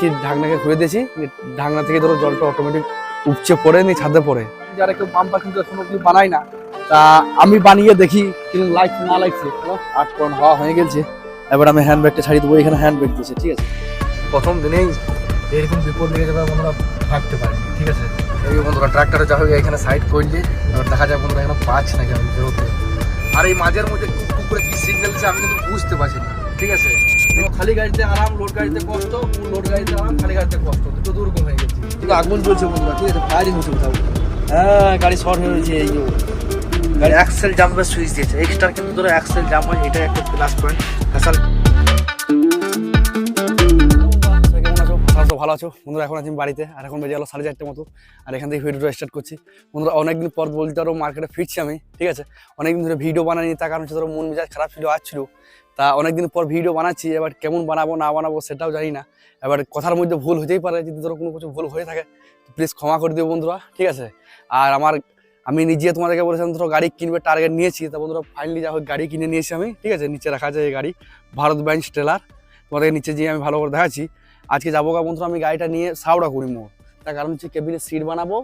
ট্যাঙ্কির ঢাকনাকে খুলে দিয়েছি ঢাকনা থেকে ধরো জলটা অটোমেটিক উপচে পড়ে নি ছাদে পড়ে। যারা কেউ বাম্পার কিন্তু এখন অব্দি বানায় না তা আমি বানিয়ে দেখি কিন্তু লাগছে না লাগছে আট পয়েন্ট হওয়া হয়ে গেছে। এবার আমি হ্যান্ড ব্যাগটা ছাড়িয়ে দেবো এখানে হ্যান্ড ব্যাগ দিয়েছে ঠিক আছে? প্রথম দিনেই এরকম বিপদ লেগে যাবে বন্ধুরা ভাবতে পারিনি ঠিক আছে? এই বন্ধুরা ট্রাক্টরে যা হোক এখানে সাইড করলে এবার দেখা যায় বন্ধুরা এখানে পাচ্ছি নাকি আমি বেরোতে আর এই মাঝের মধ্যে টুক টুক করে কি সিগন্যাল দিচ্ছে আমি কিন্তু বুঝতে পারছি না। ঠিক আছে? খালি গাড়িতে আরাম লোড গাড়িতে কষ্ট লোড গাড়িতে আরাম খালি গাড়িতে কষ্ট দুটো দুরকম হয়ে গেছে। কিন্তু আগুন চলছে বন্ধুরা ঠিক আছে ফায়ারিং হচ্ছে কোথাও। হ্যাঁ গাড়ি শর্ট হয়ে গেছে এই যে। গাড়ি অ্যাক্সেল জাম্পের সুইচ দিয়েছে। এক্সট্রা কিন্তু ধরো অ্যাক্সেল জাম্প হয় এটা একটা প্লাস পয়েন্ট হাসাল কেমন আছো? আছো ভালো আছো? বন্ধুরা এখন আছি বাড়িতে আর এখন বেজে গেলো সাড়ে চারটে মতো। আর এখান থেকে ভিডিওটা স্টার্ট করছি। বন্ধুরা অনেকদিন পর বলতে আরও মার্কেটে ফিরছি আমি ঠিক আছে? অনেকদিন ধরে ভিডিও বানাইনি তার কারণ হচ্ছে ধরো মন মেজাজ খারাপ ছিল আসছিল তা অনেকদিন পর ভিডিও বানাচ্ছি, এবার কেমন বানাবো, না বানাবো সেটাও জানি না। এবার কথার মধ্যে ভুল হতেই পারে, যদি ধরো কোনো কিছু ভুল হয়ে থাকে প্লিজ ক্ষমা করে দিও বন্ধুরা, ঠিক আছে? আর আমার, আমি নিজে তোমাদেরকে বলেছিলাম, ধরো গাড়ি কিনবে টার্গেট নিয়েছি, তা বন্ধুরা ফাইনালি যা হোক গাড়ি কিনে নিয়েছি আমি, ঠিক আছে? নিচে রাখা আছে এই গাড়ি, ভারত ব্যাংক ট্রেলার তোমাদেরকে নিচে যেয়ে আমি ভালো করে দেখাচ্ছি। আজকে যাব গা বন্ধুরা, আমি গাড়িটা নিয়ে সাউড়া করি মোড় তার কারণ হচ্ছে কেবিনের সিট বানাবো,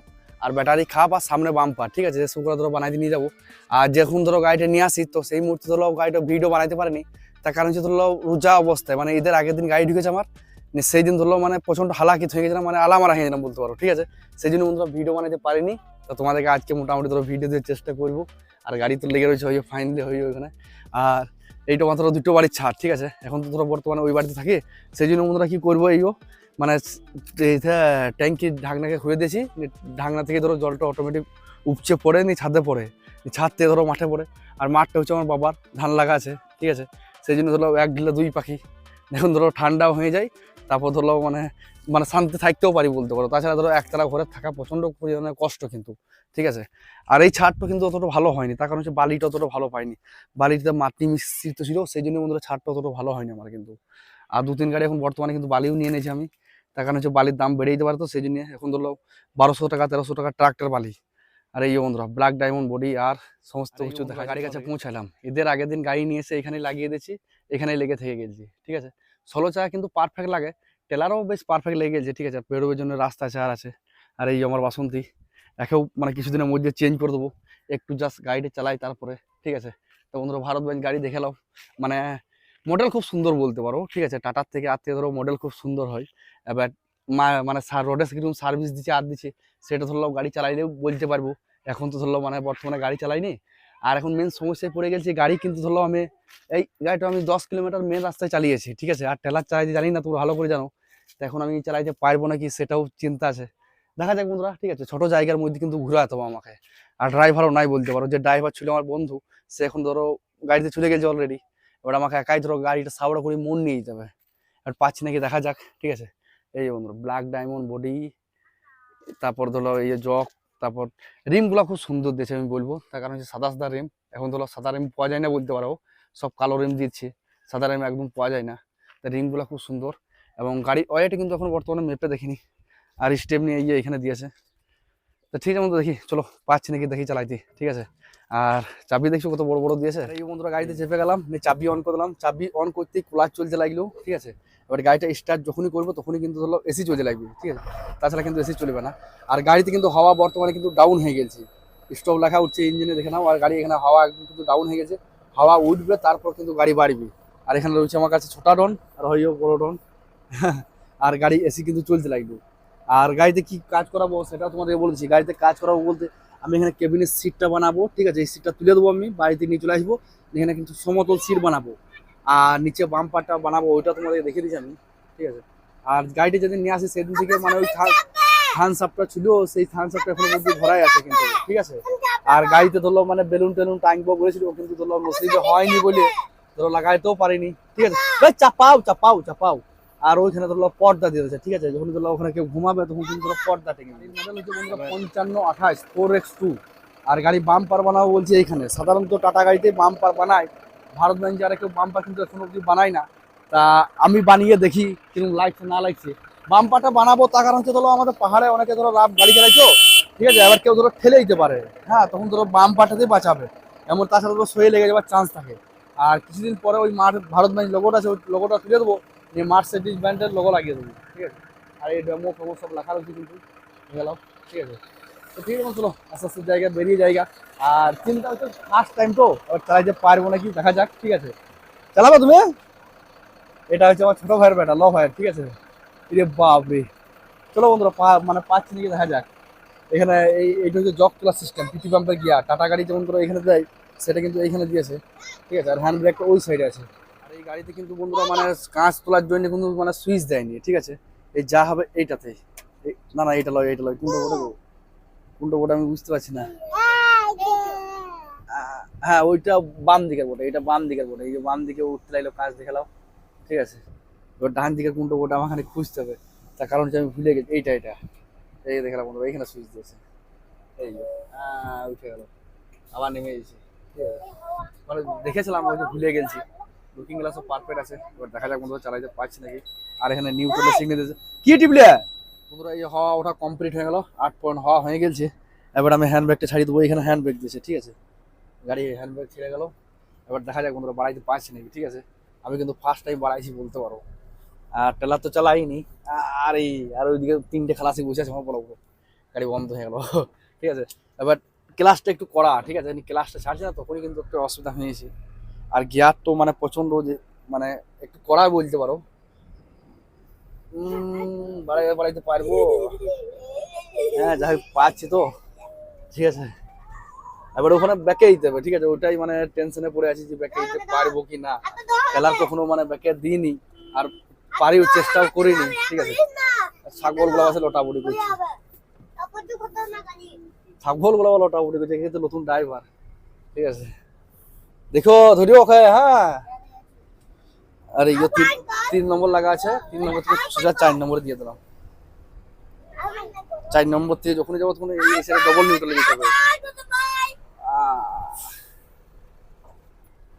আর ব্যাটারি খাপ আর সামনে বাম্পার ঠিক আছে? যেসব করে ধরো বানাইতে নিয়ে যাব। আর যখন ধরো গাড়িটা নিয়ে আসি, তো সেই মুহূর্তে ধরো গাড়িটা ভিডিও বানাইতে পারিনি তার কারণ হচ্ছে ধরলো রোজা অবস্থায় মানে ঈদের আগের দিন গাড়ি ঢুকেছে আমার সেই দিন ধরলো মানে প্রচণ্ড হালাকিত হয়ে গেছিলাম মানে আলামারা হয়ে গেছিলাম বলতে পারো, ঠিক আছে? সেই জন্য বন্ধুরা ভিডিও বানাইতে পারিনি, তো তোমাদেরকে আজকে মোটামুটি ধরো ভিডিও দেওয়ার চেষ্টা করব, আর গাড়ি তো লেগে রয়েছে হয়ে ফাইনালি হয়ে ওইখানে আর এইটা মাত্র দুটো বাড়ির ছাড় ঠিক আছে? এখন তো ধরো বর্তমানে ওই বাড়িতে থাকে, সেই জন্য বন্ধুরা কী করব এইও মানে ট্যাঙ্কির ঢাকনাকে খুলে দিয়েছি ঢাকনা থেকে ধরো জলটা অটোমেটিক উপচে পড়ে নি ছাদে পড়ে ছাদ থেকে ধরো মাঠে পড়ে, আর মাঠটা হচ্ছে আমার বাবার ধান লাগা আছে, ঠিক আছে? সেই জন্য ধরো এক গিলে দুই পাখি। এখন ধরো ঠান্ডাও হয়ে যায়, তারপর ধরো মানে মানে শান্তি থাকতেও পারি বলতে পারো। তাছাড়া ধরো একতলা ঘরে থাকা প্রচণ্ড পরিমাণে কষ্ট কিন্তু, ঠিক আছে? আর এই ছাদটা কিন্তু অতটা ভালো হয়নি, তার কারণ হচ্ছে বালিটা অতটা ভালো পাইনি। বালিতে মাটি মিশ্রিত ছিল, সেই জন্য বন্ধুরা ছাদটা অতটা ভালো হয়নি আমার কিন্তু। আর দু তিন গাড়ি এখন বর্তমানে কিন্তু বালিও নিয়ে নিয়েছি আমি। তার কারণ হচ্ছে বালির দাম বেড়ে যেতে পারে তো, সেই জন্য এখন ধরো বারোশো টাকা, তেরোশো টাকা ট্রাক্টর বালি। আর এই যে বন্ধুরা ব্ল্যাক ডায়মন্ড বডি আর সমস্ত কিছু দেখা গাড়ির কাছে পৌঁছালাম। এদের আগের দিন গাড়ি নিয়ে এসে এখানে লাগিয়ে দিয়েছি এখানেই লেগে থেকে গেছি ঠিক আছে? ষোলো চাকা কিন্তু পারফেক্ট লাগে টেলারও বেশ পারফেক্ট লেগে গেছে ঠিক আছে? বেরোবার জন্য রাস্তা চার আছে। আর এই আমার বাসন্তী একেও মানে কিছুদিনের মধ্যে চেঞ্জ করে দেবো একটু জাস্ট গাড়িটা চালাই তারপরে ঠিক আছে? তো বন্ধুরা ভারত বেঞ্চ গাড়ি দেখে নাও। মানে মডেল খুব সুন্দর বলতে পারো ঠিক আছে? টাটার থেকে আর থেকে ধরো মডেল খুব সুন্দর হয়। এবার মানে সার কীরকম সার্ভিস দিচ্ছে আর দিচ্ছে সেটা ধরলাম গাড়ি চালাইলেও বলতে পারব। এখন তো ধরলো মানে বর্তমানে গাড়ি চালাইনি। আর এখন মেন সমস্যায় পড়ে গেছে গাড়ি কিন্তু ধরলো আমি, এই গাড়িটা আমি দশ কিলোমিটার মেন রাস্তায় চালিয়েছি, ঠিক আছে? আর টেলার চালাইতে জানি না, তোমরা ভালো করে জানো। তো এখন আমি চালাইতে পারব নাকি সেটাও চিন্তা আছে। দেখা যাক বন্ধুরা, ঠিক আছে? ছোট জায়গার মধ্যে কিন্তু ঘুরাতে হবে আমাকে। আর ড্রাইভারও নাই বলতে পারো। যে ড্রাইভার ছিল আমার বন্ধু, সে এখন ধরো গাড়িতে চলে গেছে অলরেডি এবার আমাকে একাই ধরো গাড়িটা সাবড়া করে মন নিয়ে যেতে হবে। আর পাচ্ছি নাকি? দেখা যাক, ঠিক আছে? এই যে বন্ধুরা ব্ল্যাক ডায়মন্ড বডি তারপর ধরো এই যে জক তারপর রিমগুলো খুব সুন্দর দিয়েছে আমি বলব। তার কারণ হচ্ছে সাদা সাদা রিম এখন ধরো সাদা রিম পাওয়া যায় না বলতে পারো, সব কালো রিম দিচ্ছে, সাদা রিম একদম পাওয়া যায় না। তা রিমগুলো খুব সুন্দর এবং গাড়ি ওয়েটে কিন্তু এখন বর্তমানে মেপে দেখিনি, আর স্টেপ নিয়ে এই যে এখানে দিয়েছে। তো ঠিক আছে বন্ধু দেখি, চলো, পাচ্ছি নাকি, দেখি চালাইতে, ঠিক আছে? আর চাবি দেখছ কত বড় বড় দিয়েছে? এই বন্ধুরা গাড়িতে চেপে গেলাম চাবি অন করে দিলাম, চাবি অন করতেই কুলার চলতে লাগল, ঠিক আছে? এবার গাড়িটা স্টার্ট যখনই করব, তখনই কিন্তু ধরো এসি চলতে লাগবে, ঠিক আছে? তাছাড়া কিন্তু এসি চলবে না। আর গাড়িতে কিন্তু হাওয়া বর্তমানে কিন্তু ডাউন হয়ে গেছে। স্টপ লেখা উঠছে ইঞ্জিনে দেখে নাও, আর গাড়ি এখানে হাওয়া কিন্তু ডাউন হয়ে গেছে। হাওয়া উঠবে, তারপর কিন্তু গাড়ি বাড়বে। আর এখানে রয়েছে আমার কাছে ছোটা ডন আর হইও বড় ডন আর গাড়ি এসি কিন্তু চলতে লাগবে। আর গাড়িতে কি কাজ করাবো সেটা তোমাদের বলেছি। গাড়িতে কাজ করাবো বলতে আমি এখানে কেবিনের সিটটা বানাবো, ঠিক আছে? এই সিটটা তুলে দেবো আমি, বাড়িতে নিয়ে চলে আসব। এখানে কিন্তু সমতল সিট বানাবো। আর নিচে বাম্পারটা বানাবো, ওইটা তোমাদের দেখে দিচ্ছি আমি। ঠিক আছে? আর গাড়িটা যেদিন নিয়ে আসি, সেদিন থেকে মানে ওই থান সাপটা ছিল, সেই থান সাপটা এখনও পর্যন্ত ভরাই আছে কিন্তু। ঠিক আছে? আর গাড়িতে ধরলো মানে বেলুন টেলুন টাঙবো বলেছিল কিন্তু ধরলো মসজিদে হয়নি বলে ধরো লাগাইতেও পারিনি। ঠিক আছে? চাপাও চাপাও চাপাও। আর ওইখানে ধরলো পর্দা দিয়ে দিয়েছে, ঠিক আছে? যখন ধরলো ওখানে কেউ ঘুমাবে, তখন কিন্তু ধরো পর্দা মডেল পঞ্চান্ন আঠাশ ফোর এক্স টু আর গাড়ি বাম্পার বানাবো বলছি এইখানে। সাধারণত টাটা গাড়িতে বাম্পার বানায়। ভারত ব্যাংক যারা কেউ বাম্পার কিন্তু এখন অব্দি বানায় না, তা আমি বানিয়ে দেখি কীরকম লাগছে না লাগছে বাম্পারটা বানাবো, তার কারণ হচ্ছে ধরো আমাদের পাহাড়ে অনেকে ধরো রাব গাড়ি চালাইছো, ঠিক আছে এবার কেউ ধরো ঠেলে দিতে পারে। হ্যাঁ তখন ধরো বাম্পারটাতেই বাঁচাবে। এমন তাছাড়া ধরো সয়ে লেগে যাওয়ার চান্স থাকে। আর কিছুদিন পরে ওই মাঠ, ভারত ব্যাংক লোগোটা আছে, ওই লোগোটা তুলে দেবো এই মার্সিডিজ ব্র্যান্ডের লোগো লাগিয়ে দেবো, ঠিক আছে। আর এই ডেমো ফেমো সব লেখা রয়েছে কিন্তু ঠিক আছে। ঠিক আছে, চলো, আস্তে আস্তে জায়গা বেরিয়ে জায়গা আর চিন্তা হচ্ছে ফার্স্ট টাইম তো, এবার চালাইতে পারব নাকি, দেখা যাক, ঠিক আছে। চালাবো তুমি? এটা হচ্ছে আমার ছোট ভাইয়ের বেটা ল ভাইয়ের, ঠিক আছে? রে বাপরে। চলো বন্ধুরা, পা- মানে পাচ্ছি নাকি, দেখা যাক। এখানে এই, এইটা হচ্ছে জক তোলার সিস্টেম পিটি পাম্পের গিয়া টাটা গাড়ি যেমন করে এখানে দেয়, সেটা কিন্তু এইখানে দিয়েছে, ঠিক আছে? আর হ্যান্ড ব্রেকটা ওই সাইডে আছে। আর এই গাড়িতে কিন্তু বন্ধুরা মানে কাঁচ তোলার জন্য কিন্তু মানে সুইচ দেয়নি, ঠিক আছে? এই যা হবে এইটাতে। এই- না না এটা লয় এটা লয় গো কোনটা বোর্ডে আমি বুঝতে পারছি না। হ্যাঁ ওইটা বাম দিকের বোর্ডে এটা বাম দিকের বোর্ডে এই যে বাম দিকে উঠতে লাগল কাজ দেখালাম ঠিক আছে? এবার ডান দিকের কোনটা বোর্ডে আমার খানিক খুঁজতে হবে তার কারণ হচ্ছে আমি ভুলে গেছি এইটা এটা এই দেখালাম বন্ধুরা এইখানে সুইচ দিয়েছে। এই যে আহ, উঠে গেল আবার নেমে গেছে মানে দেখেছিলাম ওই যে ভুলে গেছি। লুকিং গ্লাসও পারফেক্ট আছে এবার দেখা যাক বন্ধুরা চালাইতে পারছি নাকি? আর এখানে নিউ নিউট্রালের সিগন্যাল দিয়েছে। কি টিপলে? বন্ধুরা, এই হওয়া ওটা কমপ্লিট হয়ে গেল। আট পয়েন্ট হওয়া হয়ে গেছে। এবার আমি হ্যান্ড ব্রেকটা ছাড়িয়ে দেবো। এখানে হ্যান্ড ব্রেক দিয়েছে, ঠিক আছে? গাড়ি হ্যান্ড ব্রেক ছেড়ে গেল। এবার দেখা যাক বন্ধুরা, বাড়াইতে পারছি নাকি, ঠিক আছে? আমি কিন্তু ফার্স্ট টাইম বাড়াইছি বলতে পারব আর টেলার তো চালাইনি। আর এই, আর ওইদিকে তিনটে খালাসি বসে আছে, আমার বড় গাড়ি বন্ধ হয়ে গেল, ঠিক আছে? এবার ক্লাসটা একটু করা, ঠিক আছে? ক্লাসটা ছাড়ছে না, তখনই কিন্তু একটু অসুবিধা হয়েছে। আর গিয়ার তো মানে প্রচণ্ড যে মানে একটু কড়া বলতে পারো। বাড়াইতে বাড়াইতে পারব? হ্যাঁ যাই হোক, পাচ্ছি তো। ঠিক আছে। এবার ওখানে ব্যাকে দিতে হবে, ঠিক আছে? ওটাই মানে টেনশনে পড়ে আছি যে ব্যাকে দিতে পারব কি না। খেলার কখনো মানে ব্যাকে দিইনি, আর পারিও চেষ্টাও করিনি, ঠিক আছে? ছাগলগুলো আছে, লোটাবুটি করছি। ছাগলগুলো লোটাবুটি করছে এখানে তো নতুন ড্রাইভার ঠিক আছে? দেখো, ধরিও ওকে হ্যাঁ? আর এই তিন তিন নম্বর লাগা আছে তিন নম্বর থেকে সোজা চার নম্বরে দিয়ে দিলাম। চার নম্বর থেকে যখনই যাব তখন এই এসে ডবল নিউট্রালে দিতে হবে।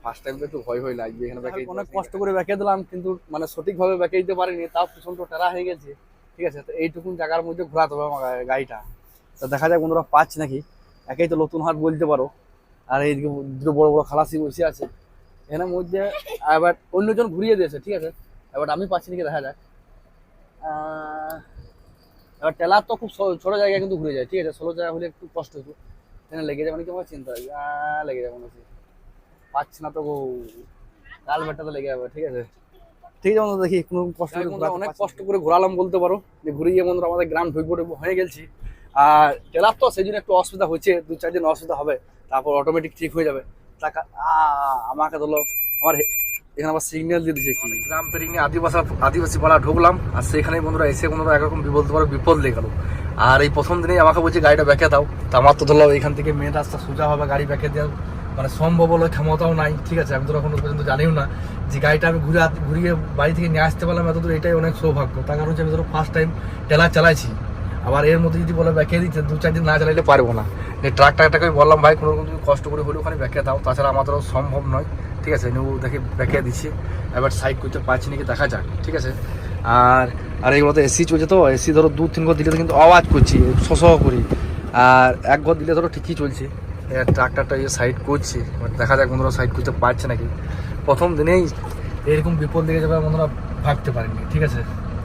ফার্স্ট টাইম তো একটু ভয় ভয় লাগবে এখানে ব্যাকে অনেক কষ্ট করে ব্যাকে দিলাম কিন্তু মানে সঠিকভাবে ব্যাকে দিতে পারিনি তাও প্রচণ্ড টেরা হয়ে গেছে। ঠিক আছে তো এইটুকুন জায়গার মধ্যে ঘোরাতে হবে আমার গাড়িটা। তো দেখা যাক বন্ধুরা পাচ্ছি নাকি। একেই তো নতুন হাট বলতে পারো। আর এইদিকে দুটো বড় বড় খালাসি বসে আছে। এখানের মধ্যে এবার অন্যজন ঘুরিয়ে দিয়েছে ঠিক আছে? এবার আমি পাচ্ছি নাকি দেখা যাক। এবার টেলার তো খুব ছোট জায়গায় কিন্তু ঘুরে যায় ঠিক আছে? ষোলো জায়গা হলে একটু কষ্ট হতো। এখানে লেগে যাবে নাকি আমার চিন্তা হয়? লেগে যাবে হচ্ছে। পাচ্ছি না তো গো। কাল বেটা তো লেগে যাবে ঠিক আছে? ঠিক আছে বন্ধু দেখি কোনো কষ্ট অনেক কষ্ট করে ঘোরালাম বলতে পারো। যে ঘুরিয়ে বন্ধুরা আমাদের গ্রাম ঢুকবো ঢুকবো হয়ে গেছি। আর টেলার তো সেই জন্য একটু অসুবিধা হচ্ছে দু চার দিন অসুবিধা হবে তারপর অটোমেটিক ঠিক হয়ে যাবে। টাকা আমাকে ধরলো, আমার এখানে আবার সিগন্যাল দিয়ে দিয়েছে কি? গ্রাম পেরিয়ে আদিবাসী আদিবাসী পাড়া ঢুকলাম, আর সেখানে বন্ধুরা এসে বন্ধুরা একরকম বলতে পারো বিপদ লেগে গেল। আর এই প্রথম দিনেই আমাকে বলছে, গাড়িটা ব্যাকে দাও। তো আমার তো ধরলাম এখান থেকে মেন রাস্তা সোজা হবে, গাড়ি ব্যাকে দেওয়া মানে সম্ভব হলো, ক্ষমতাও নাই। ঠিক আছে, আমি তো এখনও পর্যন্ত জানিও না যে গাড়িটা আমি ঘুরে ঘুরিয়ে বাড়ি থেকে নিয়ে আসতে পারলাম এত দূর এটাই অনেক সৌভাগ্য। তার কারণ হচ্ছে আমি ধরো ফার্স্ট টাইম টেলার চালাইছি। আবার এর মধ্যে যদি বলে ব্যাকে দিতে, দু, চার দিন না চালাইলে পারব না। এই ট্রাকটাকে বললাম, ভাই, কোনো রকম কষ্ট করে হলেও ওখানে ব্যাকে দাও। তাছাড়া আমাদেরও সম্ভব নয়। ঠিক আছে, নিউ দেখে ব্যাকে দিচ্ছি। এবার সাইড করতে পারছি নাকি দেখা যাক। ঠিক আছে? আর আর এগুলো তো এসি চলছে তো, এসি ধরো দু, তিন ঘর দিলে কিন্তু আওয়াজ করছি শস করি। আর এক ঘর দিলে ধরো ঠিকই চলছে। এবার ট্রাক্টারটা এই সাইড করছি। এবার দেখা যাক বন্ধুরা সাইড করতে পারছে নাকি। প্রথম দিনেই এরকম বিপদ লেগে যাবে বন্ধুরা ভাবতে পারিনি। ঠিক আছে?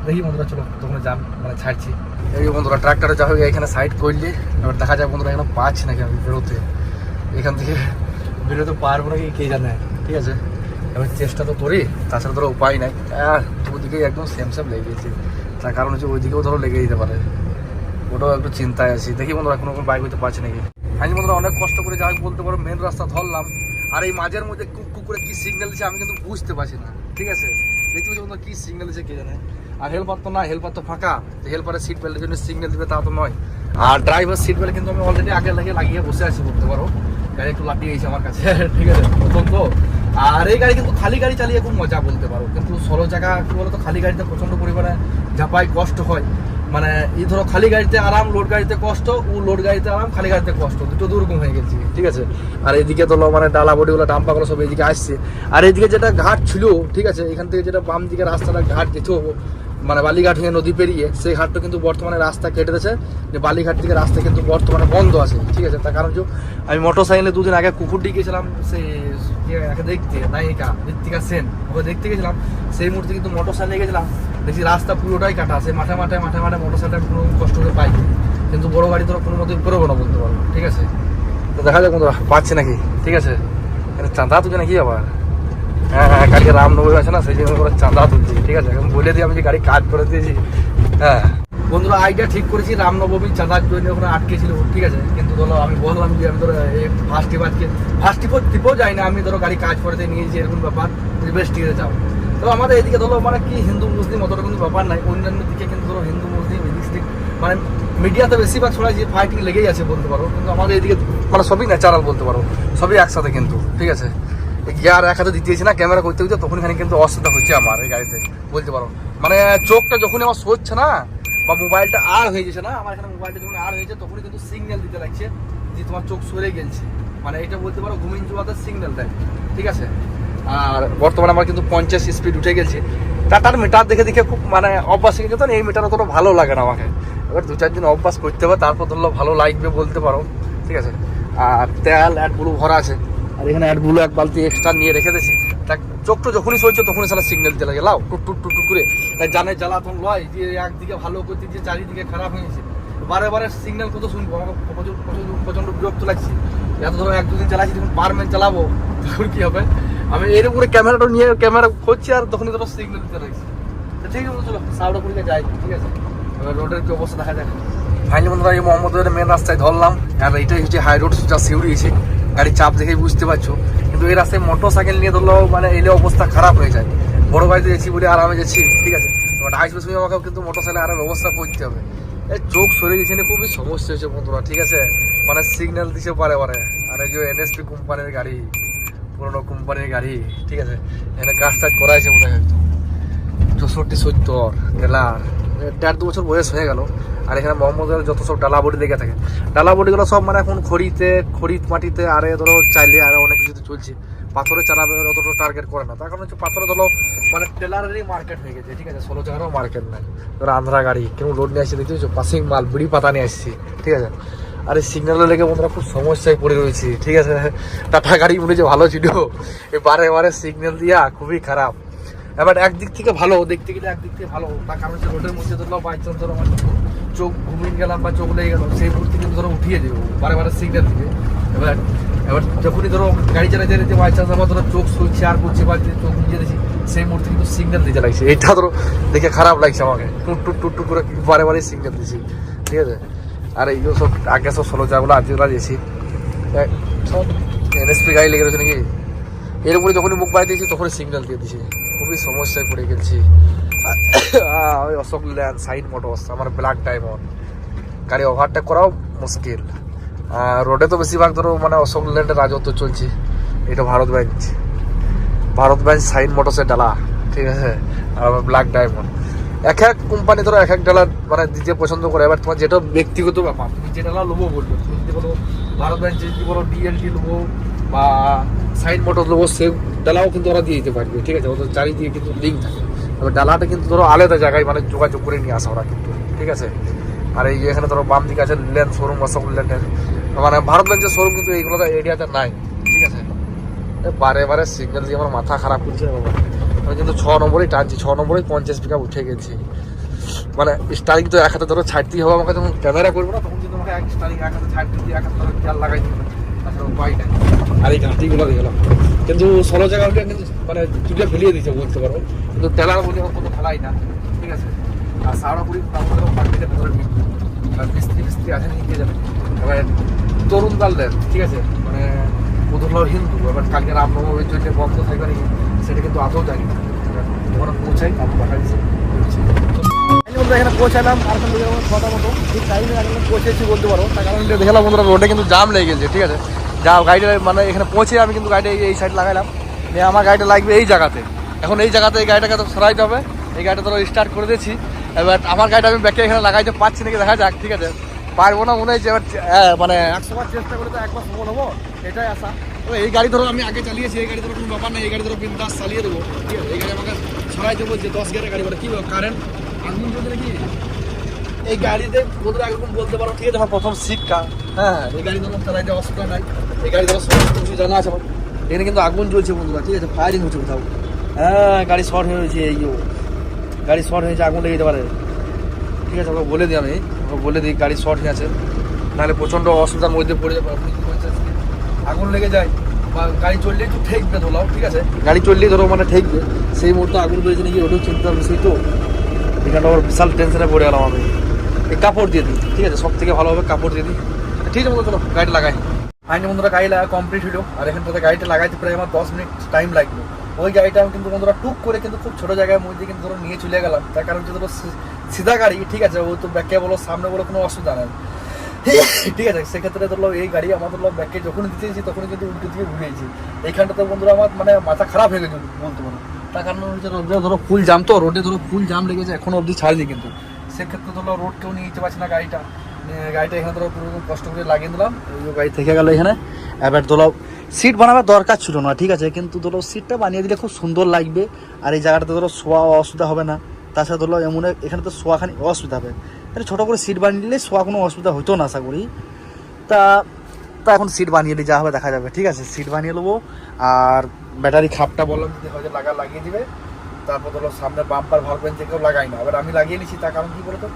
দেখি বন্ধুরা, চলো তখন যান মানে ছাড়ছি। এই বন্ধুরা ট্রাক্টরে যা হোক এখানে সাইড করলি, এবার দেখা যাক বন্ধুরা এখানে পাচ্ছি নাকি আমি বেরোতে। এখান থেকে বেরোতে পারব নাকি, কে জানে, ঠিক আছে? এবার চেষ্টা তো করি, তাছাড়া ধরো উপায় নাই। আর ওদিকে একদম সেম সেম লেগে গেছে। তার কারণ হচ্ছে ওইদিকেও ধরো লেগে যেতে পারে। ওটাও একটু চিন্তায় আছি। দেখি বন্ধুরা কোনো কোনো বাইক হইতে পারছি নাকি। আমি বন্ধুরা অনেক কষ্ট করে যাই বলতে পারো মেন রাস্তা ধরলাম। আর এই মাঝের মধ্যে কুক কুক করে কি সিগন্যাল দিচ্ছে আমি কিন্তু বুঝতে পারছি না, ঠিক আছে? দেখতে পাচ্ছি বন্ধু কি সিগন্যাল দিচ্ছে কে জানে আর হেল্পার তো না হেল্পার তো ফাঁকা। হেল্পারের সিট বেল্টের জন্য সিগন্যাল দিবে তা তো নয়। আর ড্রাইভার সিট বেল্ট কিন্তু আমি অলরেডি আগে লাগিয়ে লাগিয়ে বসে আছি বলতে পারো। গাড়ি একটু লাফিয়ে গেছে আমার কাছে। ঠিক আছে, প্রথম তো। আর এই গাড়ি কিন্তু খালি গাড়ি চালিয়ে খুব মজা বলতে পারো। কিন্তু সরো জায়গা কি বলতো, খালি গাড়িতে প্রচণ্ড পরিমাণে ঝাপায় কষ্ট হয়। মানে এই ধরো খালি গাড়িতে আরাম লোড গাড়িতে কষ্ট, ও লোড গাড়িতে আরাম, খালি গাড়িতে কষ্ট। দুটো দুরকম হয়ে গেছে, ঠিক আছে? আর এদিকে তো মানে ডালা বডিগুলো ডাম্পাগুলো সব এইদিকে আসছে। আর এইদিকে যেটা ঘাট ছিল, ঠিক আছে? এখান থেকে যেটা বাম দিকে রাস্তাটা ঘাট যেত মানে বালিঘাট হয়ে নদী পেরিয়ে সেই ঘাটটা কিন্তু বর্তমানে রাস্তা কেটে দিয়েছে। যে বালিঘাট থেকে রাস্তা কিন্তু বর্তমানে বন্ধ আছে, ঠিক আছে? তার কারণ যে আমি মোটর সাইকেলে দুদিন আগে কুকুরটি গেছিলাম সেই একে দেখতে, নায়িকা, ঋত্বিকা সেন, ওকে দেখতে গেছিলাম সেই মুহূর্তে কিন্তু মোটর সাইকেলে গেছিলাম দেখছি রাস্তা পুরোটাই কাটা আছে, মাঠে মাঠে মাঠে মাঠে মোটর সাইকেল কোনো কষ্ট করে পাই কিন্তু বড় গাড়ি তো কোনো মতোই করব না বলতে পারব ঠিক আছে? তো দেখা যাক পাচ্ছে নাকি, ঠিক আছে? চাঁদা তুলে নাকি আবার? হ্যাঁ হ্যাঁ কালকে রামনবমী আছে না, সেই জন্য করে চাঁদা তুলছি, ঠিক আছে? এখন বলে দিই আমি যে গাড়ি কাজ করে দিয়েছি। হ্যাঁ। বন্ধুরা আইডিয়া ঠিক করেছি, রামনবমী চাঁদার জন্য ওখানে আটকে ছিল, ঠিক আছে? কিন্তু ধরো, আমি বললাম যে আমি ধরো ফার্স্ট টিপ ফার্স্ট টিপও টিপও যাই না আমি ধরো গাড়ি কাজ করতে নিয়েছি, এরকম ব্যাপার। বেশ ঠিক আছে, যাও। তো আমাদের এদিকে ধরো মানে কি হিন্দু মুসলিম অতটা কিন্তু ব্যাপার নাই, অন্যান্য দিকে কিন্তু ধরো হিন্দু মুসলিম এদিক সেদিক মানে মিডিয়াতে বেশিরভাগ ছড়াই যে ফাইটিং লেগেই আছে, বলতে পারো। কিন্তু আমাদের এদিকে মানে সবই ন্যাচারাল বলতে পারো, সবই একসাথে কিন্তু, ঠিক আছে? গিয়ার এক হাতে দিতেছি না, ক্যামেরা করতে করতে তখন এখানে কিন্তু অসুবিধা হচ্ছে আমার এই গাড়িতে, বলতে পারো। মানে চোখটা যখনই আমার সরছে না, বা মোবাইলটা আর হয়ে গেছে না, আমার এখানে মোবাইলটা যখন আর হয়েছে, তখনই কিন্তু সিগন্যাল দিতে লাগছে যে তোমার চোখ সরে গেছে। মানে এটা বলতে পারো ঘুমিন জুয়াতে সিগন্যাল দেয়, ঠিক আছে? আর বর্তমানে আমার কিন্তু পঞ্চাশ স্পিড উঠে গেছে। টাটার মিটার দেখে দেখে খুব মানে অভ্যাস হয়ে গেছে এই মিটার অতটা ভালো লাগে না আমাকে। এবার দু চার দিন অভ্যাস করতে হবে, তারপর ধরলো ভালো লাগবে বলতে পারো, ঠিক আছে? আর তেল অ্যাডগুলো ভরা আছে। আর এখানে অ্যাডগুলো এক বালতি এক্সট্রা নিয়ে রেখে দিয়েছি। তা চোখটা যখনই সরছে তখনই সারা সিগন্যাল দিতে লাগে। লাও টুট টুট টুট টুট করে। জানে জ্বালাতন লয় যে একদিকে ভালো করতে যে চারিদিকে খারাপ হয়েছে বারে বারে সিগন্যাল কত শুনব? আমাকে প্রচণ্ড বিরক্ত লাগছে। এত ধরো এক দুদিন চালাচ্ছি যখন পারমেন্ট চালাবো, তখন কি হবে? আমি এর উপরে ক্যামেরাটা নিয়ে ক্যামেরা করছি আর তখনই ধরো সিগন্যাল দিতে লাগছি। তো ঠিক আছে, চলো সাউডা পুরীকে যাই, ঠিক আছে? এবার রোডের কি অবস্থা দেখা যাক। ফাইনালি বন্ধুরা, এই মোহাম্মদের মেন রাস্তায় ধরলাম। আর এইটাই হচ্ছে হাই রোড যা সিউড়িয়েছে গাড়ির চাপ দেখেই বুঝতে পারছ। কিন্তু এই রাস্তায় মোটর সাইকেল নিয়ে ধরলেও মানে এলে অবস্থা খারাপ হয়ে যায়। বড় গাড়িতে যাচ্ছি বলে আরামে যাচ্ছি, ঠিক আছে? এবার আইসবে সময় আমাকে কিন্তু মোটর সাইকেল আরও ব্যবস্থা করতে হবে। এই চোখ সরে গেছে না খুবই সমস্যা হয়েছে বন্ধুরা, ঠিক আছে? মানে সিগন্যাল দিতে পারে পারে। আর এই যে এনএসপি কোম্পানির গাড়ি, পুরোনো কোম্পানির গাড়ি, ঠিক আছে? এখানে কাজ টাজ করা হয়েছে বোধ হয় চৌষট্টি সত্তর টেলার দেড় দু বছর বয়স হয়ে গেল, আর এখানে মোহাম্মদের যত সব ডালা বডি লেগে থাকে। ডালা বডিগুলো সব মানে এখন খড়িতে খড়িত মাটিতে, আরে ধরো চাইলে আরে অনেক কিছুতে চলছে। পাথরে চালাবে অতটা টার্গেট করে না। তার কারণ হচ্ছে পাথরে ধরো মানে টেলারেরই মার্কেট হয়ে গেছে, ঠিক আছে? ষোলো জায়গারও মার্কেট নাই। ধরো আন্ধ্রা গাড়ি, কেউ লোড নিয়ে আসছে দেখতে পাসিং মাল, বিড়ি পাতা নিয়ে আসছি, ঠিক আছে? আর এই সিগন্যালে লেগে বন্ধুরা খুব সমস্যায় পড়ে রয়েছি, ঠিক আছে? টাটা গাড়ি মনে হচ্ছে ভালো ছিল। এই বারে বারে সিগন্যাল দিয়া খুবই খারাপ। এবার একদিক থেকে ভালো দেখতে গেলে একদিক থেকে ভালো। তার কারণ হচ্ছে রোডের মধ্যে ধরো বাই চান্স ধরো আমার চোখ ঘুমিয়ে গেলাম বা চোখ লেগে গেল সেই মুহূর্তে কিন্তু ধরো উঠিয়ে দেবো বারে বারে সিগন্যাল দিবে। এবার এবার যখনই ধরো গাড়ি চালাতে চালাতে বাই চান্স আমার ধরো চোখ সইছে আর করছে, বা চোখ বুঝিয়ে দিচ্ছি সেই মুহূর্তে কিন্তু সিগন্যাল দিতে লাগছে। এটা ধরো দেখে খারাপ লাগছে আমাকে। টুট টুট টুট টুট করে বারে বারে সিগন্যাল দিছি। ঠিক আছে? আর এইগুলো সব আগে সব ষোলো জায়গাগুলো আজকে দিয়েছি। সব এনএসপি গাড়ি লেগে রয়েছে নাকি? এর উপরে যখনই মুখ বাড়ি দিয়েছি, তখনই সিগন্যাল দিয়ে দিয়েছি খুবই সমস্যায় পড়ে গেছি। ওই অশোক ল্যান্ড সাইড মোটরস আমার ব্ল্যাক ডায়মন্ড গাড়ি ওভারটেক করাও মুশকিল। রোডে তো বেশিরভাগ ধরো মানে অশোক ল্যান্ডের রাজত্ব চলছে, এটা Bharat Benz Bharat Benz side মোটরসের ডালা, ঠিক আছে? আর ব্ল্যাক ডায়মন্ড এক এক কোম্পানি ধরো এক এক ডালার মানে দিতে পছন্দ করে, এবার তোমার যেটা ব্যক্তিগত ব্যাপার, তুমি যে ডালা লোবো বলবে তুমি যদি বলো ভারত বেঞ্চ যদি বলো ডিএলটি লোবো বা সাইড মোটর লোবো সে ডালাও কিন্তু ওরা দিয়ে দিতে পারবে, ঠিক আছে? ওদের চারিদিকে কিন্তু লিঙ্ক থাকে। এবার ডালাটা কিন্তু ধরো আলাদা জায়গায় মানে যোগাযোগ করে নিয়ে আসা ওরা কিন্তু, ঠিক আছে? আর এই এখানে ধরো বাম দিকে আছে ল্যান্ড শোরুম অশোক ল্যান্ডের মানে ভারত বেঞ্চের শোরুম কিন্তু এইগুলো তো এরিয়াতে নাই, ঠিক আছে? বারে বারে সিগন্যাল দিয়ে আমার মাথা খারাপ করছে বাবা। আমি কিন্তু ছ নম্বরেই টানছি, ছ নম্বরেই পঞ্চাশ পিক উঠে গেছি। মানে স্টারিং তো এক হাতে ধরো ছাড়তেই হবে আমাকে, যখন ক্যামেরা করব না, তখন কিন্তু আমাকে এক স্টারিং এক হাতে ছাড়তে দিয়ে এক হাতে খেয়াল লাগাই দিবে তাছাড়া উপায় নাই। আর এই ঘাটিগুলো দিয়ে গেলাম কিন্তু ষোলো জায়গাটা কিন্তু মানে চুলে ফেলিয়ে দিচ্ছে বলতে পারো। কিন্তু তেলার বলি কোনো খেলাই না, ঠিক আছে? আর সারাপুরি পার্টিতে ভেতরে আর মিস্ত্রি মিস্ত্রি আছে, নিয়ে যাবে। এবার তরুণ কালদের ঠিক আছে? মানে প্রথম হিন্দু, এবার কালকে রামনবমীর জন্য বন্ধ থাকবে নাকি সেটা কিন্তু আদৌ জানি না। ওখানে পৌঁছাই আমি দিচ্ছি বন্ধুরা এখানে পৌঁছালাম আর ছটা মতো। ঠিক টাইমে এখন পৌঁছেছি বলতে পারো তার কারণ দেখলাম বন্ধুরা রোডে কিন্তু জাম লেগে গেছে ঠিক আছে? যাও গাড়িটা মানে এখানে পৌঁছে আমি কিন্তু গাড়িটা এই- সাইড লাগাইলাম। নিয়ে আমার গাড়িটা লাগবে এই জায়গাতে। এখন এই জায়গাতে এই গাড়িটাকে তো সরাইতে হবে। এই গাড়িটা ধরো স্টার্ট করে দিয়েছি। এবার আমার গাড়িটা আমি ব্যাকে এখানে লাগাইতে পারছি নাকি দেখা যাক ঠিক আছে? পারব না মনে হয়েছে এবার আহ, মানে একশো বার চেষ্টা করে তো একবার সফল হব এটাই আশা। তো এই গাড়ি ধরো আমি আগে চালিয়েছি এই গাড়ি ধরো কোনো ব্যাপার নেই এই গাড়ি ধরো বিন্দাস চালিয়ে দেবো ঠিক আছে? এই গাড়ি আমাকে সরাই দেবো যে দশ গিয়ারের গাড়ি বলে কী কারেন্ট এই গাড়িতে বন্ধুরা একরকম বলতে পারো? ঠিক আছে আমার প্রথম শিক্ষা হ্যাঁ এই গাড়ি ধরো চালাইতে অসুবিধা নাই। এই গাড়ি ধরো সমস্ত কিছু জানা আছে এখানে কিন্তু আগুন জ্বলছে বন্ধুরা, ঠিক আছে? ফায়ারিং হচ্ছে কোথাও। হ্যাঁ গাড়ি শর্ট হয়ে হয়েছে এই গাড়ি শর্ট হয়েছে আগুন লেগে যেতে পারে। ঠিক আছে, ওকে বলে দিই আমি। ওকে বলে দিই, গাড়ি শর্ট হয়ে আছে। নাহলে প্রচণ্ড অসুবিধার মধ্যে পড়ে যাবে। আগুন লেগে যায়। বা গাড়ি চললেই একটু ঠেকবে ধরো ঠিক আছে? গাড়ি চললেই ধরো মানে ঠেকবে। সেই মুহূর্তে আগুন রয়েছে নাকি, ওটাও চিন্তার বিষয় তো। এখানে আবার বিশাল টেনশনে পড়ে গেলাম আমি। এই কাপড় দিয়ে দিই, ঠিক আছে? সব থেকে ভালো কাপড় দিয়ে দিই। ঠিক আছে চলো, গাড়িটা লাগাই। আইনি বন্ধুরা, গাড়ি লাগা কমপ্লিট হলো আর এখানটাতে গাড়িটা লাগাইতে প্রায় আমার দশ মিনিট টাইম লাগল ওই গাড়িটা আমি কিন্তু বন্ধুরা টুক করে কিন্তু খুব ছোটো জায়গার মধ্যে কিন্তু ধরো নিয়ে চলে গেলাম। তার কারণ ধরো সি- সিধা গাড়ি, ঠিক আছে? ও তো ব্যাকে বলো, সামনে বলো, কোনো অসুবিধা নেই। ঠিক আছে? সেক্ষেত্রে ধরলো এই গাড়ি আমার ধরলো ব্যাকে যখন দিতেছি তখন কিন্তু উল্টো দিকে ঘুরিয়েছি এইখানটাতে বন্ধুরা আমার মানে মাথা খারাপ হয়ে গেছে বলতে পারো। তার কারণ হচ্ছে ধরো ফুল জাম তো, রোডে ধরো ফুল জাম লেগেছে, এখনও অবধি ছাড়িনি কিন্তু। সেক্ষেত্রে ধরো রোড কেউ নিয়ে যেতে পারছে না গাড়িটা। নিয়ে গাড়িটা এখানে ধরো কষ্ট করে লাগিয়ে দিলাম গাড়ি থেকে গেল এখানে। এবার ধরো সিট দরকার ছিল না, ঠিক আছে? কিন্তু সিটটা বানিয়ে দিলে খুব সুন্দর লাগবে, আর এই জায়গাটাতে ধরো শোয়া অসুবিধা হবে না। তাছাড়া এখানে তো অসুবিধা হবে। ছোটো করে সিট বানিয়ে দিলে শোয়া কোনো অসুবিধা হতো না, আশা করি। তা তা এখন সিট বানিয়ে নিই যা হবে দেখা যাবে, ঠিক আছে? সিট বানিয়ে নেব আর ব্যাটারি খাপটা বললাম যদি হয়তো লাগা লাগিয়ে দিবে। তারপর ধরো সামনে বাম্পার ভাববেন যে কেউ লাগাই না। এবার আমি লাগিয়ে নিচ্ছি তার কারণ কী বলতো?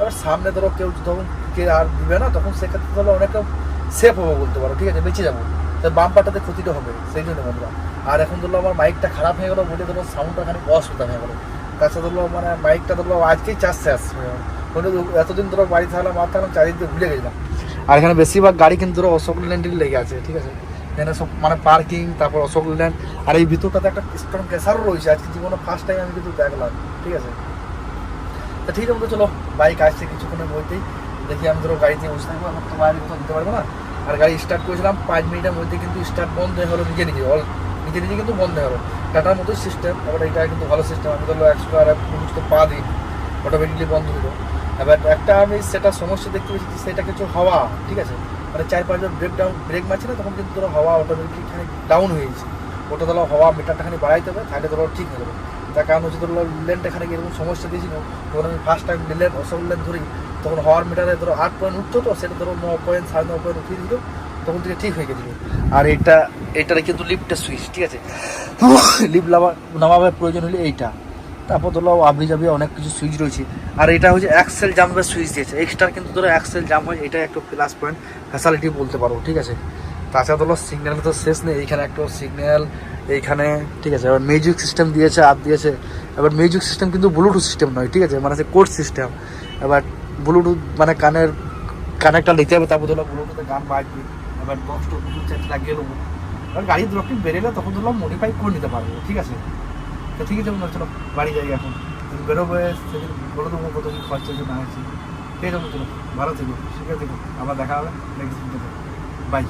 এবার সামনে ধরো কেউ যখন কে আর দিবে না, তখন সেক্ষেত্রে ধরো অনেকটা সেফ হবে বলতে পারো, ঠিক আছে? বেঁচে যাব। তো বাম্পারটাতে ক্ষতিটা হবে, সেই জন্য বন্ধুরা। আর এখন ধরো আমার মাইকটা খারাপ হয়ে গেলো বলে ধরো সাউন্ডটা খানিক অসুবিধা হয়ে গেলো তাছাড়া ধরলো মানে মাইকটা ধরলো আজকেই চার্জ। মানে এতদিন ধরো বাড়ি থাকলাম, আর থাকলাম, চারিদিকে ভুলে গেছিলাম। আর এখানে বেশিরভাগ গাড়ি কিন্তু ধরো অশোক ল্যান্ডেরই লেগে আছে, ঠিক আছে? সব মানে পার্কিং, তারপর অশোক ল্যান্ড, আর এই ভিতরটাতে একটা স্ট্রং প্রেসারও রয়েছে। আজকে জীবনে ফার্স্ট টাইম আমি কিন্তু দেখলাম, ঠিক আছে? তা ঠিক আছে চলো বাইক আসছে কিছুক্ষণের মধ্যেই। দেখি আমি ধরো গাড়িতে বসে থাকব, আমার তো বাইরে কোথাও দিতে পারব না? আর গাড়ি স্টার্ট করেছিলাম, পাঁচ মিনিটের মধ্যে কিন্তু স্টার্ট বন্ধ হয়ে হলো, নিজে নিজে অল নিজে নিজে কিন্তু বন্ধ হলো। টাটার মতোই সিস্টেম এবার এটা কিন্তু ভালো সিস্টেম আমি ধরো একশো আর তো পা দিই অটোমেটিকলি বন্ধ হলো। এবার একটা আমি সেটা সমস্যা দেখতে পেয়েছি সেটা কিছু হওয়া, ঠিক আছে? মানে চার পাঁচজন ব্রেক ডাউন ব্রেক মারছে না, তখন কিন্তু ধরো হাওয়া অটোমেটিকলি খানি ডাউন হয়ে গেছে ওটা ধরো হাওয়া মিটারটা খানি বাড়াইতে হবে, তাহলে ধরো ঠিক হয়ে যাবে। তার কারণ হচ্ছে ধরো লেনটা খানিক এরকম সমস্যা দিয়েছিল তখন আমি ফার্স্ট টাইম লেন অসল লেন ধরি, তখন হাওয়ার মিটারে ধরো আট পয়েন্ট উঠতো তো, সেটা ধরো ন পয়েন্ট সাড়ে ন পয়েন্ট উঠিয়ে দিল, তখন থেকে ঠিক হয়ে গেছিল। আর এটা, এটার কিন্তু লিফটের সুইচ ঠিক আছে? লিফট নামা নামাবার প্রয়োজন হলে এইটা। তারপর ধরো আপনি যাবে অনেক কিছু সুইচ রয়েছে। আর এটা হচ্ছে অ্যাক্সেল জাম্পের সুইচ দিয়েছে। এক্সট্রা কিন্তু ধরো অ্যাক্সেল জাম্প হয় এটা একটা প্লাস পয়েন্ট ফ্যাসিলিটি বলতে পারব ঠিক আছে? তাছাড়া ধরো সিগন্যাল তো শেষ নেই এইখানে একটা সিগন্যাল এইখানে ঠিক আছে? এবার মিউজিক সিস্টেম দিয়েছে আর দিয়েছে। এবার মিউজিক সিস্টেম কিন্তু ব্লুটুথ সিস্টেম নয়, ঠিক আছে? মানে হচ্ছে কোড সিস্টেম এবার ব্লুটুথ মানে কানের কানেক্টটা নিতে হবে, তারপর ধরো ব্লুটুথে গান বাজবে। এবার বক্স লাগিয়ে নেব এবার গাড়ির যখন বেরোলে তখন ধরলাম মডিফাই করে নিতে পারব, ঠিক আছে? তো ঠিক আছে বন্ধুরা চলো, বাড়ি যাই এখন। বেরোবো, সেদিন বলে দেবো কত কি খরচা হচ্ছে না হচ্ছে ঠিক আছে চলো, ভালো থেকো ঠিক আছে আবার দেখা হবে নেক্সট বাই